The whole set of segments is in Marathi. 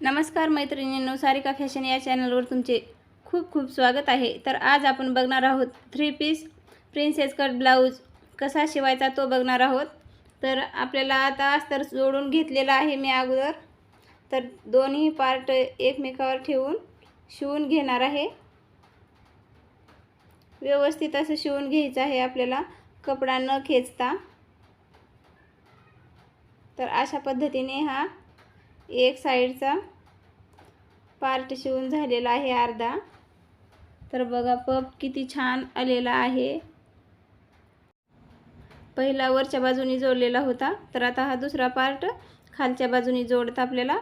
नमस्कार मैत्रिणींनो सारिका फॅशन या चॅनलवर तुमचे खूप खूप स्वागत आहे. तर आज आपण बघणार आहोत three piece princess cut blouse कसा शिवायचा तो बघणार आहोत. तर आपल्याला आता अस्तर जोडून घेतलेला आहे मी अगोदर. तर दोन्ही पार्ट एकमेकावर ठेवून शिवून घेणार आहे. व्यवस्थित असं शिवून घ्यायचं आहे आपल्याला कपडा न खेचता. तर अशा पद्धतीने हा एक साईडचा पार्ट शिवून झालेला आहे अर्धा. तर बघा पप किती छान आलेला आहे. पहिला वरच्या बाजूनी जोडलेला होता. तर आता हा दुसरा पार्ट खालच्या बाजूनी जोडता आपल्याला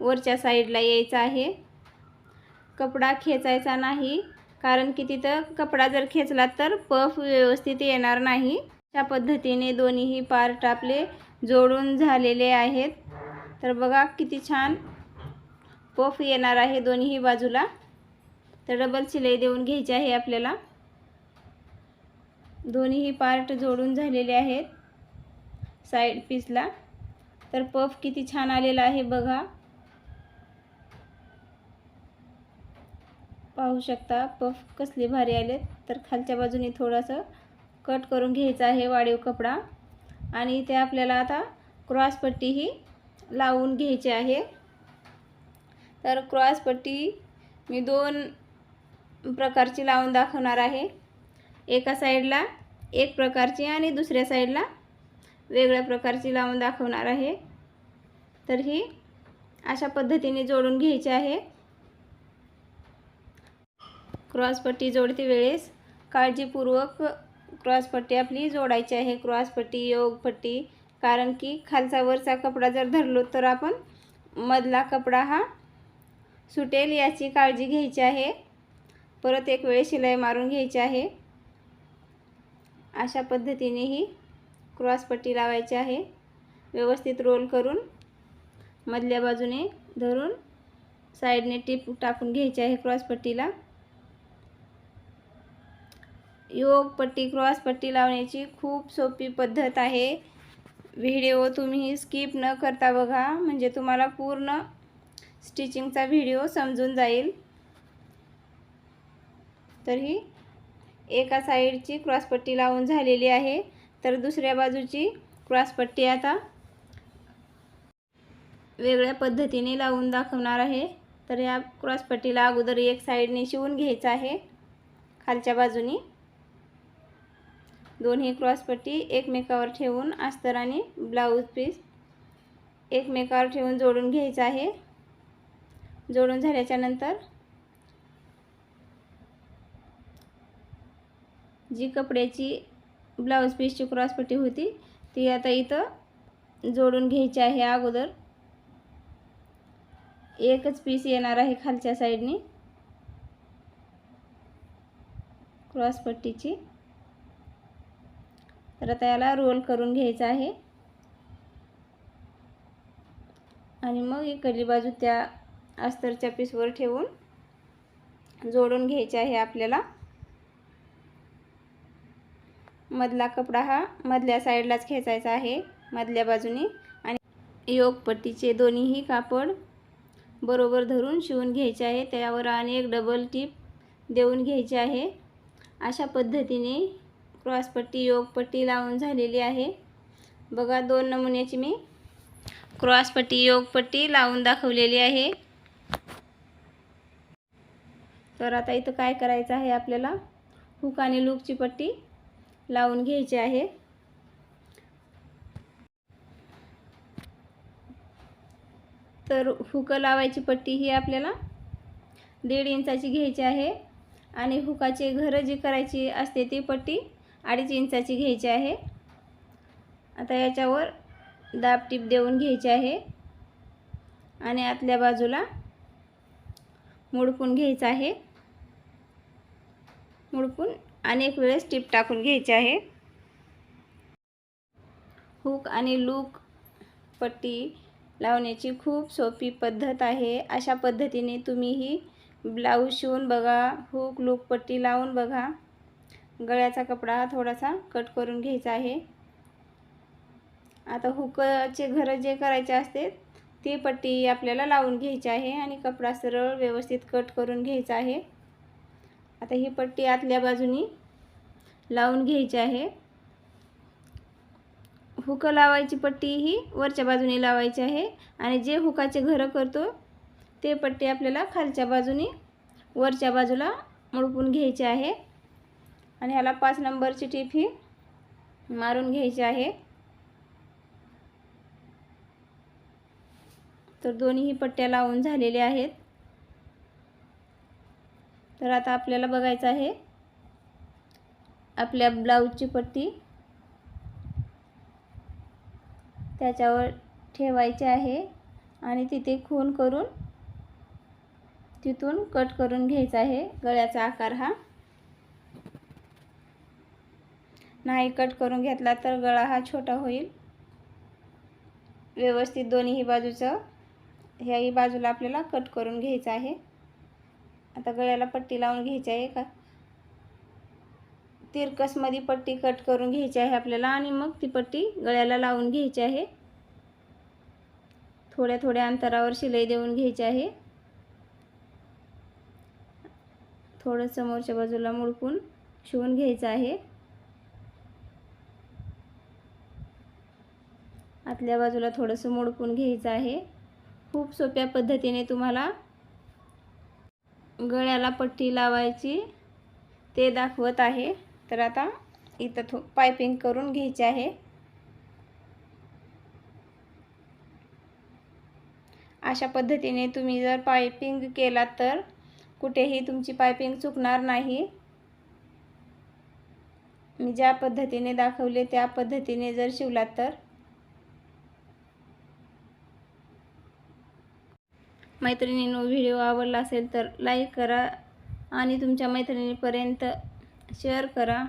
वरच्या साईडला यायचा आहे. कपडा खेचायचा नाही कारण की तिथं कपडा जर खेचला तर पफ व्यवस्थित येणार नाही. त्या पद्धतीने दोन्हीही पार्ट आपले जोडून झालेले आहेत. तर बघा किती छान पफ येणार आहे दोन्ही बाजूला. तर डबल शिलाई देऊन घ्यायची आहे आपल्याला. दोन्हीही पार्ट जोडून झालेले आहेत साईड पीसला तर पफ किती छान आलेला आहे बघा. पाहू शकता पफ कसले भारी आले तर खालच्या बाजूने थोडंसं कट करून घ्यायचं आहे वाढीव कपडा. आणि इथे आपल्याला आता क्रॉसपट्टी ही लावून घ्यायचे आहे. तर क्रॉस पट्टी मी दोन प्रकारची लावून दाखवणार आहे. एका साईडला एक प्रकारची आणि दुसऱ्या साईडला वेगळ्या प्रकारची लावून दाखवणार आहे. तर ही अशा पद्धतीने जोडून घ्यायची आहे. क्रॉसपट्टी जोडते वेळेस काळजीपूर्वक क्रॉसपट्टी आपली जोडायची आहे. क्रॉसपट्टी योगपट्टी कारण की खालचा वरचा कपडा जर धरलो तर आपण मधला कपडा हा सुटेल याची काळजी घ्यायची आहे. परत एक वेळ शिलाई मारून घ्यायची आहे. अशा पद्धतीने ही क्रॉसपट्टी लावायची आहे. व्यवस्थित रोल करून मधल्या बाजूने धरून साईडने टीप टाकून घ्यायची आहे क्रॉसपट्टीला योग पट्टी क्रॉस पट्टी लावण्याची खूप सोपी पद्धत आहे. व्हिडिओ तुम्ही स्किप न करता बघा. म्हणजे तुम्हाला पूर्ण स्टिचिंगचा व्हिडिओ समजून जाईल. तर ही एका साईडची क्रॉसपट्टी लावून झालेली आहे. तर दुसऱ्या बाजूची क्रॉसपट्टी आता वेगळ्या पद्धतीने लावून दाखवणार आहे. तर या क्रॉसपट्टीला अगोदर एक साईडने शिवून घ्यायचं आहे. खालच्या बाजूनी. दोन्ही क्रॉसपट्टी एकमेकावर ठेवून अस्तर आणि ब्लाऊज पीस एकमेकावर ठेवून जोडून घ्यायचं आहे. जोडून झाल्याच्यानंतर जी कपड्याची ब्लाऊज पीसची क्रॉसपट्टी होती ती आता इथं जोडून घ्यायची आहे अगोदर. एकच पीस येणार आहे खालच्या साईडने. क्रॉसपट्टीची. तर आता याला रोल करून घ्यायचा आहे. आणि मग इकडली बाजू त्या अस्तरच्या पीसवर ठेवून जोडून घ्यायचे आहे आपल्याला. मधला कपडा हा मधल्या साईडलाच खेचायचा आहे मधल्या बाजूने. आणि योगपट्टीचे दोन्हीही कापड बरोबर धरून शिवून घ्यायचे आहे. त्यावर आणि एक डबल टीप देऊन घ्यायचे आहे. अशा पद्धतीने क्रॉसपट्टी योगपट्टी लावून झालेली आहे. बघा दोन नमुन्याची मी क्रॉसपट्टी योगपट्टी लावून दाखवलेली आहे. तर आता इथं काय करायचं आहे आपल्याला? हुक आणि लूकची पट्टी लावून घ्यायची आहे. तर हुक लावायची पट्टी ही आपल्याला दीड इंचाची घ्यायची आहे. आणि हुकाचे घरं जी करायची असते ती पट्टी अडीच इंचाची घ्यायची आहे. आता याच्यावर दाब टीप देऊन घ्यायची आहे. आणि आतल्या बाजूला मुडपून घ्यायचं आहे. मुडपून अनेक वेळेस टीप टाकून घ्यायची आहे. हुक आणि लूक पट्टी लावण्याची खूप सोपी पद्धत आहे. अशा पद्धतीने तुम्ही ही ब्लाऊज शिवून बघा हुक लूक पट्टी लावून बघा. गळ्याचा कपडा थोडासा कट करून घ्यायचा आहे. आता हुकचे घरं जे करायचे असते ती पट्टी आपल्याला लावून घ्यायची आहे आणि कपडा सरळ व्यवस्थित कट करून घ्यायचा आहे. आता ही पट्टी आतल्या बाजूनी लावून घ्यायची आहे. हुकं लावायची पट्टी ही वरच्या बाजूने लावायची आहे आणि जे हुकाचे घरं करतो ते पट्टी आपल्याला खालच्या बाजूने वरच्या बाजूला मुडपून घ्यायची आहे. आणि ह्याला पाच नंबरची टीप ही मारून घ्यायची आहे. तर दोन्हीही पट्ट्या लावून झालेल्या आहेत. तर आता आपल्याला बघायचं आहे आपल्या ब्लाऊजची पट्टी. त्याच्यावर ठेवायची आहे आणि तिथे खून करून तिथून कट करून घ्यायचा आहे. गळ्याचा आकार हा. नाही कट करून घेतला तर गळा हा छोटा होईल. व्यवस्थित दोन्हीही बाजूचं ह्याही बाजूला आपल्याला कट करून घ्यायचं आहे. आता गळ्याला पट्टी लावून घ्यायची आहे का? तिरकसमध्ये पट्टी कट करून घ्यायची आहे आपल्याला आणि मग ती पट्टी गळ्याला लावून घ्यायची आहे. थोड्या थोड्या अंतरावर शिलाई देऊन घ्यायची आहे. थोडं समोरच्या बाजूला मुडकून शिवून घ्यायचं आहे. आतल्या बाजूला थोडंसं मोडपून घ्यायचं आहे. खूप सोप्या पद्धतीने तुम्हाला गळ्याला पट्टी लावायची. ते दाखवत आहे. तर आता इथं थो पायपिंग करून घ्यायची आहे. अशा पद्धतीने तुम्ही जर पायपिंग केलात तर कुठेही तुमची पायपिंग चुकणार नाही. मी ज्या पद्धतीने दाखवले त्या पद्धतीने जर शिवलात तर मैत्रिणींनो व्हिडिओ आवडला असेल तर लाईक करा आणि तुमच्या मैत्रिणीपर्यंत शेअर करा.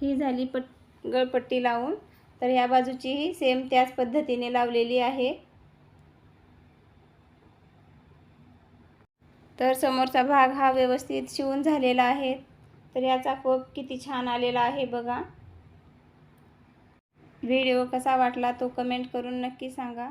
ही झाली पट गळपट्टी लावून. तर ह्या बाजूचीही सेम त्याच पद्धतीने लावलेली आहे. तर समोरचा भाग हा व्यवस्थित शिवून झालेला आहे. तर याचा कोप किती छान आलेला आहे बघा. व्हिडिओ कसा वाटला तो कमेंट करून नक्की सांगा.